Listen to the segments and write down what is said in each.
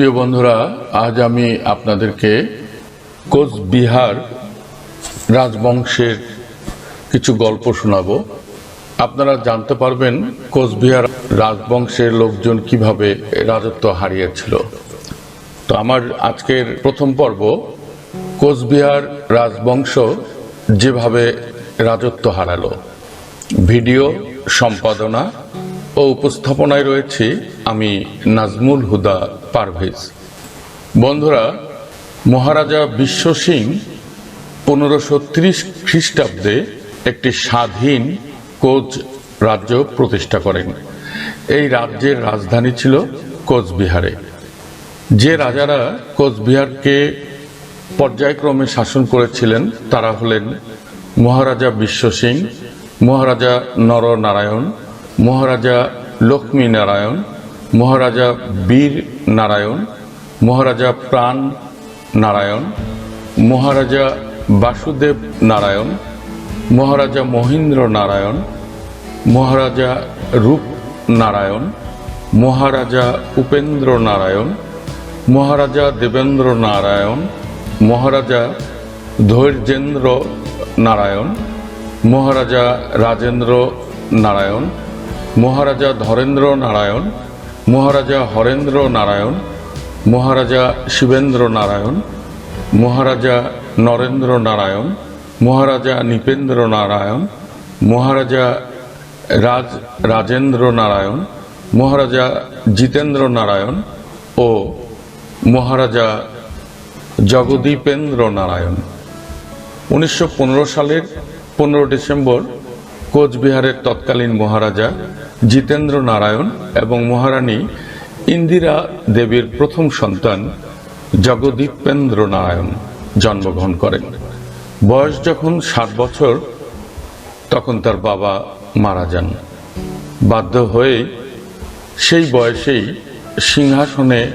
প্রিয় বন্ধুরা, আজ আমি আপনাদেরকে কোচবিহার রাজবংশের কিছু গল্প শোনাব। আপনারা জানতে পারবেন কোচবিহার রাজবংশের লোকজন কীভাবে রাজত্ব হারিয়েছিল। তো আমার আজকের প্রথম পর্ব, কোচবিহার রাজবংশ যেভাবে রাজত্ব হারালো। ভিডিও, সম্পাদনা ও উপস্থাপনায় রয়েছে আমি নাজমুল হুদা পারভেজ। বন্ধুরা, মহারাজা বিশ্ব সিং পনেরোশো ত্রিশ খ্রিস্টাব্দে একটি স্বাধীন কোচ রাজ্য প্রতিষ্ঠা করেন। এই রাজ্যের রাজধানী ছিল কোচবিহারে। যে রাজারা কোচবিহারকে পর্যায়ক্রমে শাসন করেছিলেন, তারা হলেন মহারাজা বিশ্ব সিং, মহারাজা নরনারায়ণ মহারাজা লক্ষ্মী নারায়ণ, মহারাজা বীর নারায়ণ, মহারাজা প্রাণ নারায়ণ, মহারাজা বাসুদেব নারায়ণ, মহারাজা মহেন্দ্র নারায়ণ, মহারাজা রূপ নারায়ণ, মহারাজা উপেন্দ্র নারায়ণ, মহারাজা দেবেন্দ্র নারায়ণ, মহারাজা ধৈর্যেন্দ্র নারায়ণ, মহারাজা রাজেন্দ্র নারায়ণ মহারাজা ধরেন্দ্র নারায়ণ, মহারাজা হরেন্দ্র নারায়ণ, মহারাজা শিবেন্দ্র নারায়ণ, মহারাজা নরেন্দ্র নারায়ণ, মহারাজা নৃপেন্দ্র নারায়ণ, মহারাজা রাজ, রাজেন্দ্র নারায়ণ, মহারাজা জিতেন্দ্র নারায়ণ ও মহারাজা জগদীপেন্দ্র নারায়ণ। উনিশশো পনেরো সালের পনেরো ডিসেম্বর কোচবিহারের তৎকালীন মহারাজা জিতেন্দ্র নারায়ণ এবং মহারানী ইন্দিরা দেবীর প্রথম সন্তান জগদীপেন্দ্র নারায়ণ জন্মগ্রহণ করেন। বয়স যখন সাত বছর, তখন তার বাবা মারা যান। বাধ্য হয়ে সেই বয়সেই সিংহাসনে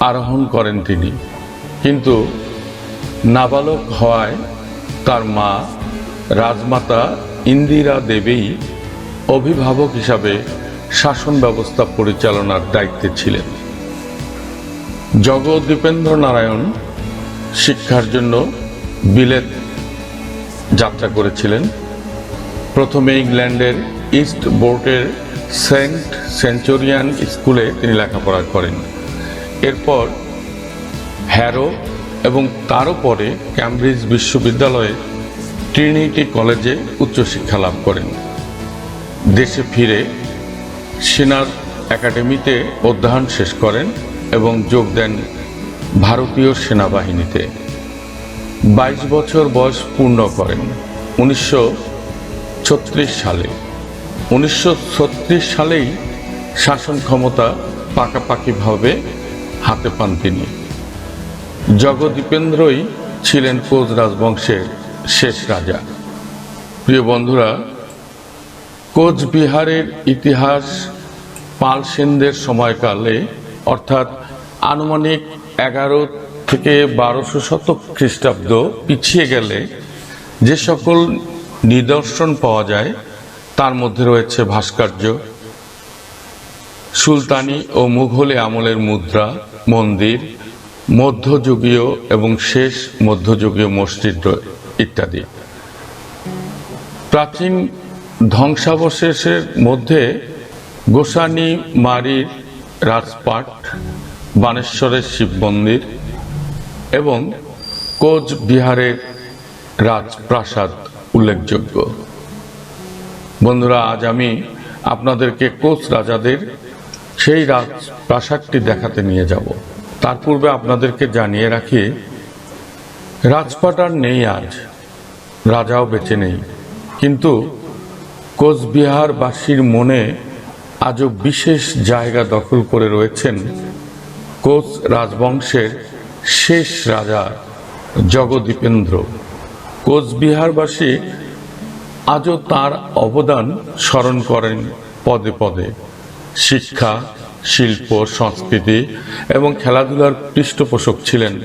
আরোহণ করেন তিনি। কিন্তু নাবালক হওয়ায় তার মা রাজমাতা ইন্দিরা দেবী অভিভাবক হিসাবে শাসন ব্যবস্থা পরিচালনার দায়িত্বে ছিলেন। জগদীপেন্দ্র নারায়ণ শিক্ষার জন্য বিলেত যাত্রা করেছিলেন। প্রথমে ইংল্যান্ডের ইস্ট বোর্ডের সেন্ট সেঞ্চুরিয়ান স্কুলে তিনি লেখাপড়া করেন। এরপর হ্যারো এবং তারও পরে ক্যামব্রিজ বিশ্ববিদ্যালয়ে ট্রিনিটি কলেজে উচ্চশিক্ষা লাভ করেন। দেশে ফিরে সেনার একাডেমিতে অধ্যয়ন শেষ করেন এবং যোগ দেন ভারতীয় সেনাবাহিনীতে। বাইশ বছর বয়স পূর্ণ করেন। উনিশশো ছত্রিশ সালে। উনিশশো ছত্রিশ সালেই শাসন ক্ষমতা পাকাপাকিভাবে হাতে পান তিনি। জগদীপেন্দ্রই ছিলেন কোচ রাজবংশের শেষ রাজা। প্রিয় বন্ধুরা, কোচবিহারের ইতিহাস পাল সেনদের সময়কালে, অর্থাৎ আনুমানিক এগারো থেকে বারোশো শতক খ্রিস্টাব্দ পিছিয়ে গেলে যে সকল নিদর্শন পাওয়া যায়, তার মধ্যে রয়েছে ভাস্কর্য, সুলতানি ও মুঘলে আমলের মুদ্রা, মন্দির, মধ্যযুগীয় এবং শেষ মধ্যযুগীয় মসজিদ ইত্যাদি। প্রাচীন ধ্বংসাবশেষের মধ্যে গোসানি মারির রাজপাট, বানেশ্বরের শিব মন্দির এবং কোচ বিহারের রাজপ্রাসাদ উল্লেখযোগ্য। বন্ধুরা, আজ আমি আপনাদেরকে কোচ রাজাদের সেই রাজপ্রাসাদটি দেখাতে নিয়ে যাব। তার পূর্বে আপনাদেরকে জানিয়ে রাখি, রাজপাট আর নেই আজ। রাজাও বেঁচে নেই। কিন্তু কোচবিহারবাসীর মনে আজও বিশেষ জায়গা দখল করে রয়েছেন কোচ রাজবংশের শেষ রাজা জগদীপেন্দ্র। কোচবিহারবাসী আজও তার অবদান স্মরণ করেন পদে পদে। শিক্ষা, শিল্প, সংস্কৃতি এবং খেলাধুলার পৃষ্ঠপোষক ছিলেন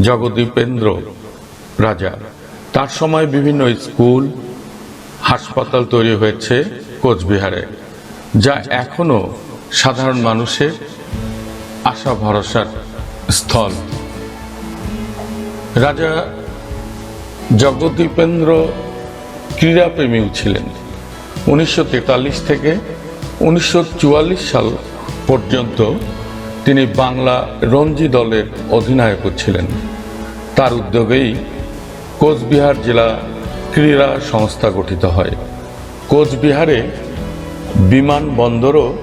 জগদীপেন্দ্র রাজা। তার সময় বিভিন্ন স্কুল, হাসপাতাল তৈরি হয়েছে কোচবিহারে, যা এখনও সাধারণ মানুষের আশা ভরসার স্থল। রাজা জগদীপেন্দ্র ক্রীড়াপ্রেমীও ছিলেন। উনিশশো তেতাল্লিশ থেকে উনিশশো চুয়াল্লিশ সাল পর্যন্ত তিনি বাংলা রঞ্জি দলের অধিনায়কও ছিলেন। তার উদ্যোগেই কোচবিহার জেলা ক্রীড়া সংস্থা গঠিত হয়। কোচবিহারে বিমানবন্দরও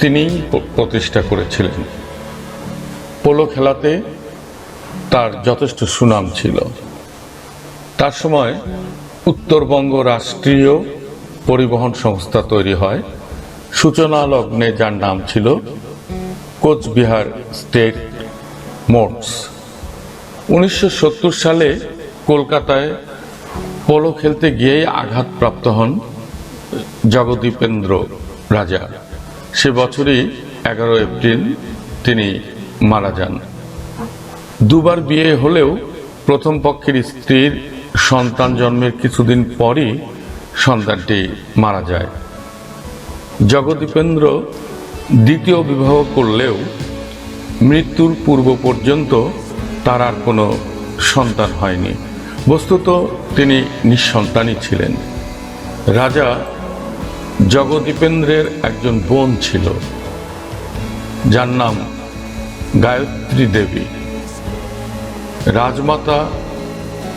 তিনিই প- প্রতিষ্ঠা করেছিলেন। পোলো খেলাতে তার যথেষ্ট সুনাম ছিল। তার সময় উত্তরবঙ্গ রাষ্ট্রীয় পরিবহন সংস্থা তৈরি হয়। সূচনা লগ্নে যার নাম ছিল কোচবিহার স্টেট মোটস উনিশশো সত্তর সালে কলকাতায় পোলো খেলতে গিয়েই আঘাতপ্রাপ্ত হন জগদীপেন্দ্র রাজা। সে বছরই এগারো এপ্রিল তিনি মারা যান। দুবার বিয়ে হলেও প্রথম পক্ষের স্ত্রীর সন্তান জন্মের কিছুদিন পরই সন্তানটি মারা যায়। জগদীপেন্দ্র দ্বিতীয় বিবাহ করলেও মৃত্যুর পূর্ব পর্যন্ত তার আর কোনো সন্তান হয়নি। বস্তুত তিনি নিঃসন্তানই ছিলেন। রাজা জগদীপেন্দ্রের একজন বোন ছিল। যার নাম গায়ত্রী দেবী। রাজমাতা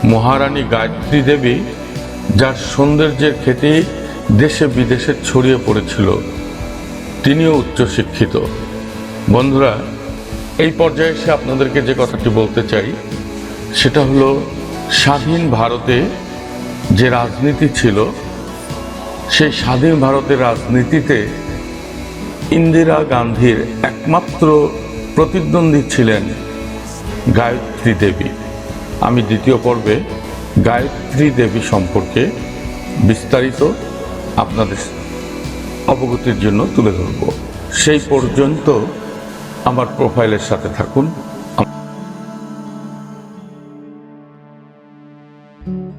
মহারানী গায়ত্রী দেবী, যার সৌন্দর্যের খ্যাতি দেশে বিদেশে ছড়িয়ে পড়েছিল। তিনিও উচ্চশিক্ষিত। বন্ধুরা, এই পর্যায়ে এসে আপনাদেরকে যে কথাটি বলতে চাই, সেটা হলো স্বাধীন ভারতে যে রাজনীতি ছিল, সেই স্বাধীন ভারতের রাজনীতিতে ইন্দিরা গান্ধীর একমাত্র প্রতিদ্বন্দ্বী ছিলেন গায়ত্রী দেবী। আমি দ্বিতীয় পর্বে গায়ত্রী দেবী সম্পর্কে বিস্তারিত আপনাদের অবগতির জন্য তুলে ধরব। সেই পর্যন্ত আমার প্রোফাইলের সাথে থাকুন। Now.